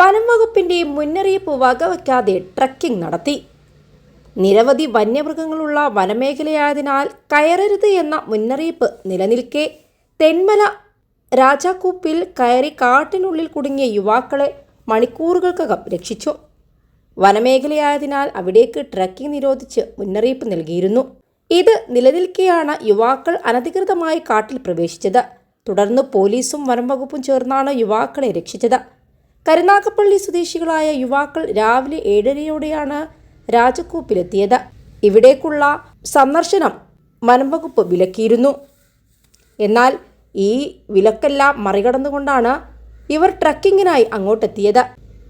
വനം വകുപ്പിന്റെ മുന്നറിയിപ്പ് വകവയ്ക്കാതെ ട്രക്കിംഗ് നടത്തി. നിരവധി വന്യമൃഗങ്ങളുള്ള വനമേഖലയായതിനാൽ കയറരുത് എന്ന മുന്നറിയിപ്പ് നിലനിൽക്കെ. തെന്മല രാജാക്കൂപ്പിൽ കയറി കാട്ടിനുള്ളിൽ കുടുങ്ങിയ യുവാക്കളെ മണിക്കൂറുകൾക്കകം രക്ഷിച്ചു. വനമേഖലയായതിനാൽ അവിടേക്ക് ട്രക്കിംഗ് നിരോധിച്ച് മുന്നറിയിപ്പ് നൽകിയിരുന്നു. ഇത് നിലനിൽക്കെയാണ് യുവാക്കൾ അനധികൃതമായി കാട്ടിൽ പ്രവേശിച്ചത്. തുടർന്ന് പോലീസും വനംവകുപ്പും ചേർന്നാണ് യുവാക്കളെ രക്ഷിച്ചത്. കരുനാഗപ്പള്ളി സ്വദേശികളായ യുവാക്കൾ രാവിലെ ഏഴരയോടെയാണ് രാജക്കൂപ്പിലെത്തിയത്. ഇവിടേക്കുള്ള സന്ദർശനം വനംവകുപ്പ് വിലക്കിയിരുന്നു. എന്നാൽ ഈ വിലക്കെല്ലാം മറികടന്നുകൊണ്ടാണ് ഇവർ ട്രക്കിങ്ങിനായി അങ്ങോട്ടെത്തിയത്.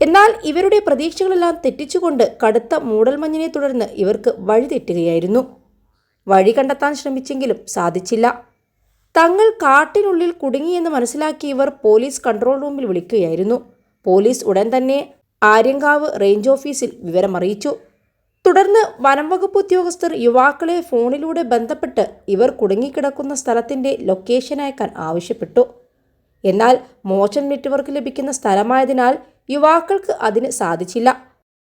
എന്നാൽ ഇവരുടെ പ്രതീക്ഷകളെല്ലാം തെറ്റിച്ചുകൊണ്ട് കടുത്ത മൂടൽമഞ്ഞിനെ തുടർന്ന് ഇവർക്ക് വഴി തെറ്റുകയായിരുന്നു. വഴി കണ്ടെത്താൻ ശ്രമിച്ചെങ്കിലും സാധിച്ചില്ല. തങ്ങൾ കാട്ടിനുള്ളിൽ കുടുങ്ങിയെന്ന് മനസ്സിലാക്കി ഇവർ പോലീസ് കൺട്രോൾ റൂമിൽ വിളിക്കുകയായിരുന്നു. പോലീസ് ഉടൻ തന്നെ ആര്യങ്കാവ് റേഞ്ച് ഓഫീസിൽ വിവരമറിയിച്ചു. തുടർന്ന് വനംവകുപ്പ് ഉദ്യോഗസ്ഥർ യുവാക്കളെ ഫോണിലൂടെ ബന്ധപ്പെട്ട് ഇവർ കുടുങ്ങിക്കിടക്കുന്ന സ്ഥലത്തിന്റെ ലൊക്കേഷൻ അയക്കാൻ ആവശ്യപ്പെട്ടു. എന്നാൽ മോശം നെറ്റ്വർക്ക് ലഭിക്കുന്ന സ്ഥലമായതിനാൽ യുവാക്കൾക്ക് അതിന് സാധിച്ചില്ല.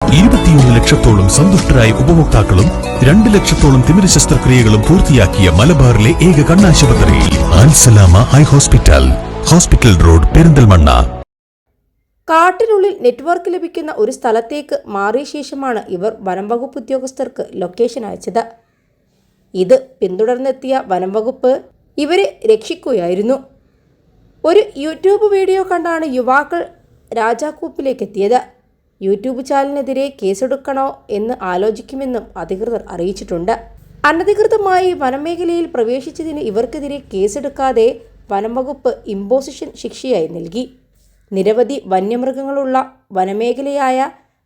ഇരുപത്തിയൊന്ന് ലക്ഷത്തോളം സന്തുഷ്ടരായ ഉപഭോക്താക്കളും രണ്ട് ലക്ഷത്തോളം തിമിര ശസ്ത്രക്രിയകളും പൂർത്തിയാക്കിയ മലബാറിലെ ഏക കണ്ണാശുപത്രി Al Salama eye hospital hospital road Perinthalmanna. കാട്ടിനുള്ളിൽ network ലഭിക്കുന്ന ഒരു സ്ഥലത്തേക്ക് മാറിയ ശേഷമാണ് ഇവർ വനം വകുപ്പ് ഉദ്യോഗസ്ഥർക്ക് ലൊക്കേഷൻ അയച്ചത്. ഇത് പിന്തുടർന്നെത്തിയ വനംവകുപ്പ് ഇവരെ രക്ഷിക്കുകയായിരുന്നു. ഒരു യൂട്യൂബ് വീഡിയോ കണ്ടാണ് യുവാക്കൾ രാജാക്കൂപ്പിലേക്ക് എത്തിയത് യൂട്യൂബ് ചാനലിനെതിരെ കേസെടുക്കണോ എന്ന് ആലോചിക്കുമെന്നും അധികൃതർ അറിയിച്ചിട്ടുണ്ട്. അനധികൃതമായി വനമേഖലയിൽ പ്രവേശിച്ചതിന് ഇവർക്കെതിരെ കേസെടുക്കാതെ വനം വകുപ്പ് ഇമ്പോസിഷൻ ശിക്ഷയായി നൽകി. നിരവധി വന്യമൃഗങ്ങളുള്ള വനമേഖലയായ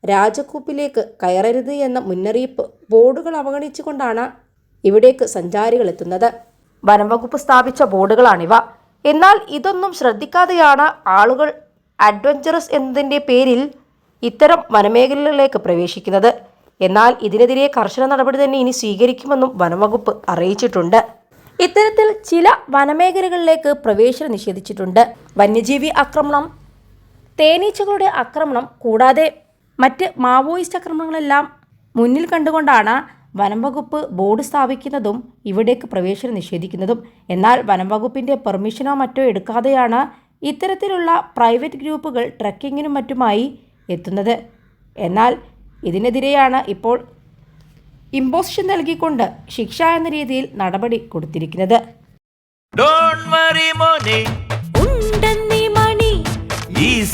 രാജക്കൂപ്പിലേക്ക് കയറരുത് എന്ന മുന്നറിയിപ്പ് ബോർഡുകൾ അവഗണിച്ചുകൊണ്ടാണ് ഇവിടേക്ക് സഞ്ചാരികൾ എത്തുന്നത്. വനംവകുപ്പ് സ്ഥാപിച്ച ബോർഡുകളാണിവ. എന്നാൽ ഇതൊന്നും ശ്രദ്ധിക്കാതെയാണ് ആളുകൾ അഡ്വഞ്ചറസ് എന്നതിന്റെ പേരിൽ ഇത്തരം വനമേഖലകളിലേക്ക് പ്രവേശിക്കുന്നത്. എന്നാൽ ഇതിനെതിരെ കർശന നടപടി തന്നെ ഇനി സ്വീകരിക്കുമെന്നും വനംവകുപ്പ് അറിയിച്ചിട്ടുണ്ട്. ഇത്തരത്തിൽ ചില വനമേഖലകളിലേക്ക് പ്രവേശനം നിഷേധിച്ചിട്ടുണ്ട്. വന്യജീവി ആക്രമണം തേനീച്ചകളുടെ ആക്രമണം കൂടാതെ മറ്റ് മാവോയിസ്റ്റ് ആക്രമണങ്ങളെല്ലാം മുന്നിൽ കണ്ടുകൊണ്ടാണ് വനം വകുപ്പ് ബോർഡ് സ്ഥാപിക്കുന്നതും ഇവിടേക്ക് പ്രവേശനം നിഷേധിക്കുന്നതും. എന്നാൽ വനം വകുപ്പിന്റെ പെർമിഷനോ മറ്റോ എടുക്കാതെയാണ് ഇത്തരത്തിലുള്ള പ്രൈവറ്റ് ഗ്രൂപ്പുകൾ ട്രക്കിങ്ങിനും മറ്റുമായി എത്തുന്നത്. എന്നാൽ ഇതിനെതിരെയാണ് ഇപ്പോൾ ഇമ്പോസിഷൻ നൽകിക്കൊണ്ട് ശിക്ഷ എന്ന രീതിയിൽ നടപടി കൊടുത്തിരിക്കുന്നത്.